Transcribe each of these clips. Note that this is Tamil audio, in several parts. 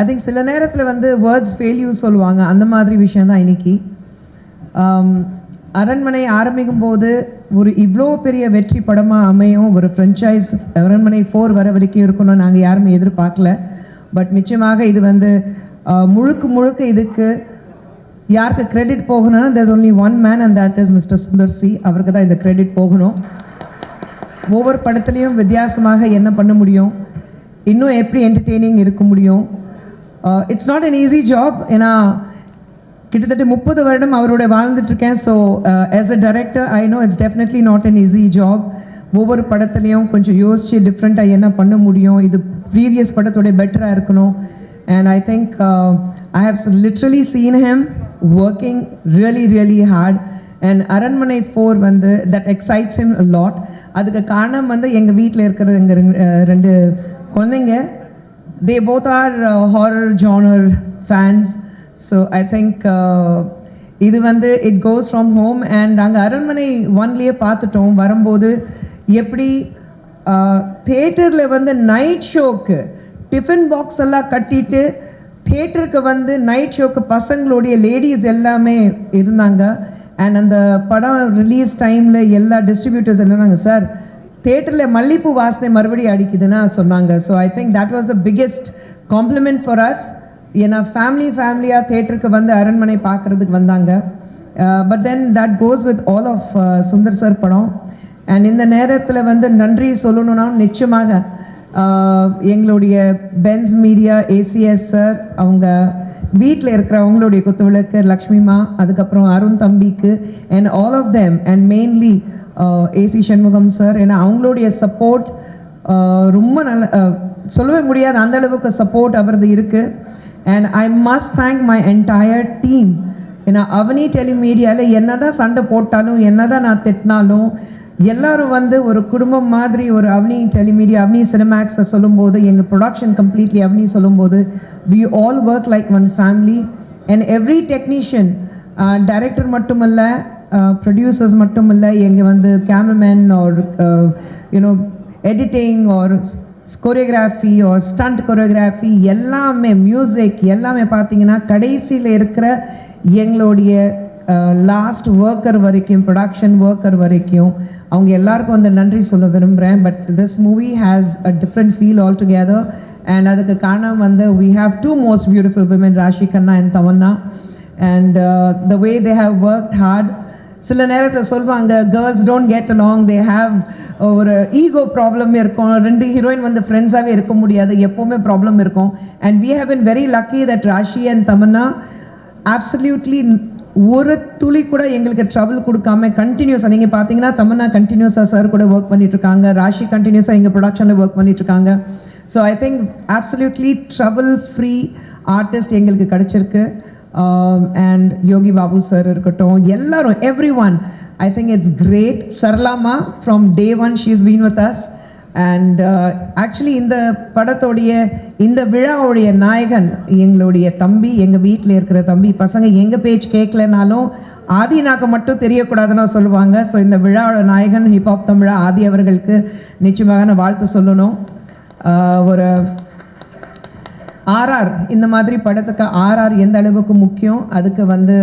ஐ திங்க் சில நேரத்தில் வந்து வேர்ட்ஸ் ஃபெயில்யூ சொல்லுவாங்க. அந்த மாதிரி விஷயம் தான் இன்னைக்கு அரண்மனை ஆரம்பிக்கும் போது ஒரு இவ்வளோ பெரிய வெற்றி படமாக அமையும். ஒரு ஃப்ரெஞ்சைஸ் அரண்மனை ஃபோர் வர வரைக்கும் இருக்கணும்னு நாங்கள் யாருமே எதிர்பார்க்கல. பட் நிச்சயமாக இது வந்து முழுக்க முழுக்க இதுக்கு யாருக்கு கிரெடிட் போகணும்னா there's only one man and that is mister Sundar C அவருக்கு தான் இந்த கிரெடிட் போகணும். ஒவ்வொரு படத்துலையும் வித்தியாசமாக என்ன பண்ண முடியும்? இன்னும் எப்படி என்டர்டெய்னிங் இருக்க முடியும்? It's not an easy job ஏன்னா கிட்டத்தட்ட முப்பது வருடம் அவரோட வாழ்ந்துட்டுருக்கேன். So as a director I know it's definitely not an easy job ஒவ்வொரு படத்துலையும் கொஞ்சம் யோசிச்சு டிஃப்ரெண்ட்டாக என்ன பண்ண முடியும்? இது ப்ரீவியஸ் படத்தோட பெட்டராக இருக்கணும். And I think I have literally seen him working really really hard and Aranmanai four வந்து தட் எக்ஸைட்ஸ் him லாட் அதுக்கு காரணம் வந்து எங்கள் வீட்டில் இருக்கிற எங்கள் ரெண்டு குழந்தைங்க they both are horror genre fans so I think இது வந்து it goes from home and நாங்கள் அரண்மனை ஒன்லேயே பார்த்துட்டோம். வரும்போது எப்படி uh, தேட்டரில் வந்து நைட் ஷோக்கு டிஃபன் பாக்ஸ் எல்லாம் கட்டிட்டு தேட்டருக்கு வந்து நைட் ஷோக்கு பசங்களுடைய லேடிஸ் எல்லாமே இருந்தாங்க. அண்ட் அந்த படம் ரிலீஸ் டைமில் எல்லா டிஸ்ட்ரிபியூட்டர்ஸ் எல்லாம் நாங்கள் சார் தேட்டரில் மல்லிப்பூ வாசனை மறுபடியும் அடிக்குதுன்னா சொன்னாங்க. So I think that was the biggest compliment for us ஏன்னா ஃபேமிலி ஃபேமிலியாக தேட்டருக்கு வந்து அரண்மனை பார்க்குறதுக்கு வந்தாங்க. But then that goes with all of Sundar sir படம். அண்ட் இந்த நேரத்தில் வந்து நன்றி சொல்லணும்னா நிச்சயமாக uh, எங்களுடைய பென்ஸ் மீடியா ஏசிஎஸ் சார் அவங்க வீட்டில் இருக்கிற அவங்களுடைய குத்துவிளக்கு லக்ஷ்மிமா அதுக்கப்புறம் அருண் தம்பிக்கு and all of them and mainly AC Shanmugam sir ஏன்னா அவங்களுடைய சப்போர்ட் ரொம்ப நல்ல சொல்லவே முடியாது அந்த அளவுக்கு சப்போர்ட் அவரது இருக்குது and I must thank my entire team ஏன்னா அவனி டெலிமீடியாவில் என்னதான் சண்டை போட்டாலும் என்னதான் நான் திட்டினாலும் எல்லாரும் வந்து ஒரு குடும்பம் மாதிரி ஒரு அவனி டெலிமீடியா அவனி சினிமேக்ஸை சொல்லும்போது எங்கள் ப்ரொடக்ஷன் கம்ப்ளீட்லி அவனி சொல்லும்போது we all work like one family and every technician director மட்டுமல்ல ப்ரொடியூசர்ஸ் மட்டும் இல்லை எங்கள் வந்து cameraman or you know editing or choreography or stunt choreography எல்லாமே மியூசிக் எல்லாமே பார்த்தீங்கன்னா கடைசியில் இருக்கிற எங்களுடைய லாஸ்ட் ஒர்க்கர் வரைக்கும் ப்ரொடக்ஷன் ஒர்க்கர் வரைக்கும் அவங்க எல்லாருக்கும் வந்து நன்றி சொல்ல விரும்புகிறேன் but this movie has a different feel all together and அதுக்கு காரணம் வந்து we have two most beautiful women Raashi Khanna and Tamannaah and the way they have work hard சில நேரத்தில் சொல்லுவாங்க girls don't get along they have ஒரு ஈகோ ப்ராப்ளம் இருக்கும். ரெண்டு ஹீரோயின் வந்து ஃப்ரெண்ட்ஸாகவே இருக்க முடியாது. எப்போவுமே ப்ராப்ளம் இருக்கும். And we have been very lucky that Raashi and Tamannaah absolutely ஒரு துளி கூட எங்களுக்கு ட்ரபிள் கொடுக்காம கண்டினியூஸாக நீங்கள் பார்த்தீங்கன்னா தமன்னா கண்டினியூஸாக சார் கூட ஒர்க் பண்ணிட்டுருக்காங்க ராஷி கண்டினியூஸாக எங்கள் ப்ரொடக்ஷனில் ஒர்க் பண்ணிட்டுருக்காங்க so I think absolutely trouble free artist எங்களுக்கு கிடச்சிருக்கு. அண்ட் யோகி பாபு சார் இருக்கட்டும் எல்லாரும் everyone I think it's great சரலாமா from day one she's been with us and actually இந்த படத்தோடைய இந்த விழாவுடைய நாயகன் எங்களுடைய தம்பி எங்கள் வீட்டில் இருக்கிற தம்பி பசங்க எங்கள் பேச்சு கேட்கலனாலும் ஆதினாக்க மட்டும் தெரியக்கூடாதுன்னு சொல்லுவாங்க. ஸோ இந்த விழாவோட நாயகன் ஹிப்ஹாப் தமிழா ஆதி அவர்களுக்கு நிச்சயமாக நான் வாழ்த்து சொல்லணும். Uh, ஒரு ஆர்ஆர் இந்த மாதிரி படத்துக்கு ஆர்ஆர் எந்த அளவுக்கு முக்கியம்? அதுக்கு வந்து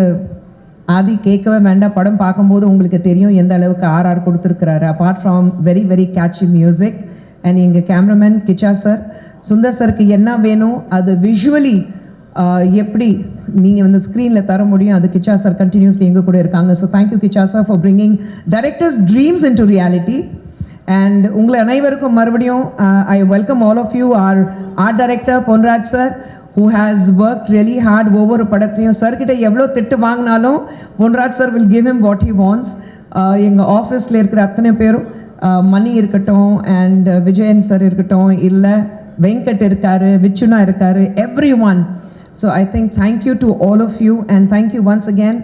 ஆதி கேட்கவே வேண்டாம். படம் பார்க்கும்போது உங்களுக்கு தெரியும் எந்த அளவுக்கு ஆர்ஆர் கொடுத்துருக்கிறாரு. Apart from very very catchy music and எங்கள் கேமராமேன் கிச்சா சார் சுந்தர் சருக்கு என்ன வேணும்? அது விஷுவலி எப்படி நீங்கள் வந்து ஸ்க்ரீனில் தர முடியும்? அது கிச்சா சார் கண்டினியூஸ்லி எங்கள் கூட இருக்காங்க. So thank you Kicha sir for bringing directors dreams in to reality and உங்களை அனைவருக்கும் மறுபடியும் I welcome all of you our art director Ponraj sir who has work really hard ஒவ்வொரு படத்தையும். சார்கிட்ட எவ்வளோ திட்டு வாங்கினாலும் Ponraj sir will give him what he wants. Uh, எங்கள் ஆஃபீஸில் இருக்கிற அத்தனை பேரும் uh, மணி இருக்கட்டும் அண்ட் uh, விஜயன் சார் இருக்கட்டும் இல்லை வெங்கட் இருக்காரு விச்சுனா இருக்காரு everyone so I think thank you to all of you and thank you once again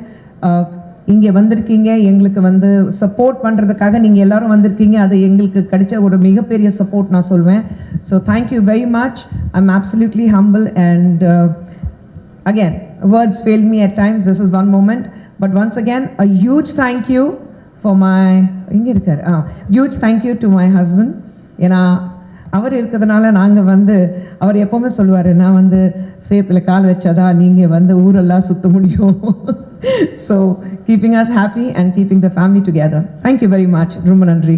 இங்கே வந்திருக்கீங்க எங்களுக்கு வந்து சப்போர்ட் பண்ணுறதுக்காக நீங்கள் எல்லாரும் வந்திருக்கீங்க. அது எங்களுக்கு கிடைச்ச ஒரு மிகப்பெரிய சப்போர்ட் நான் சொல்வேன். So thank you very much I am absolutely humble and again words fail me at times this is one moment but once again a huge thank you for my இங்கே இருக்கார்? A huge thank you to my husband ஏன்னா அவர் இருக்கிறதுனால நாங்கள் வந்து அவர் எப்போவுமே சொல்லுவார் நான் வந்து சேத்துல கால் வச்சாதான் நீங்கள் வந்து ஊரெல்லாம் சுற்ற முடியும். So keeping us happy and keeping the family together thank you very much ரொம்ப நன்றி.